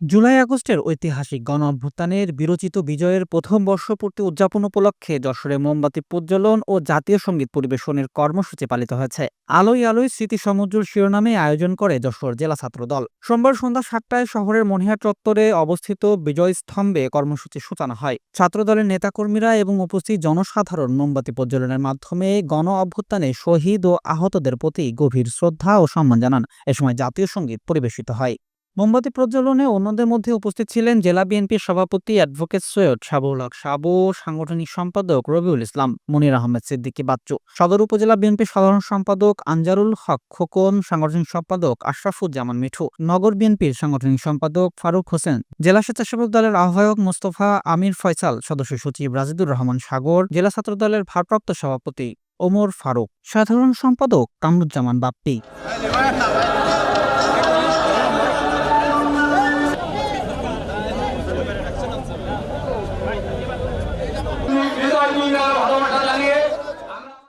জুলাই আগস্টের ঐতিহাসিক গণ অভ্যুত্থানের বিরচিত বিজয়ের প্রথম বর্ষপূর্তি উদযাপন উপলক্ষে যশোরে মোমবাতি প্রজ্বলন ও জাতীয় সংগীত পরিবেশনের কর্মসূচি পালিত হয়েছে। আলোয় আলোয় স্মৃতি সমুদ্র শিরোনামে আয়োজন করে যশোর জেলা ছাত্র দল সোমবার সন্ধ্যা সাতটায় শহরের মনিহার চত্বরে অবস্থিত বিজয় স্তম্ভে কর্মসূচির সূচনা হয়। ছাত্রদলের নেতাকর্মীরা এবং উপস্থিত জনসাধারণ মোমবাতি প্রজ্বলনের মাধ্যমে গণ অভ্যুত্থানে শহীদ ও আহতদের প্রতি গভীর শ্রদ্ধা ও সম্মান জানান। এ সময় জাতীয় সংগীত পরিবেশিত হয়। মোমবাতি প্রজ্বলনে অন্যদের মধ্যে উপস্থিত ছিলেন জেলা বিএনপির সভাপতি অ্যাডভোকেট সৈয়দ সাবুল হক। সাবু সাংগঠনিক সম্পাদক রবিউল ইসলাম, মনির আহমেদ সিদ্দিকী বাচ্চু। সদর উপজেলা বিএনপির সাধারণ সম্পাদক আনজারুল হক। খোকন সাংগঠনিক সম্পাদক আশরাফুজ্জামান মিঠু। নগর বিএনপির সাংগঠনিক সম্পাদক ফারুক হোসেন। জেলা স্বেচ্ছাসেবক দলের আহ্বায়ক মোস্তফা আমির ফয়সাল। সদস্য সচিব রাজিদুর রহমান সাগর। জেলা ছাত্র দলের ভারপ্রাপ্ত সভাপতি ওমর ফারুক। সাধারণ সম্পাদক কামরুজ্জামান বাপ্পি।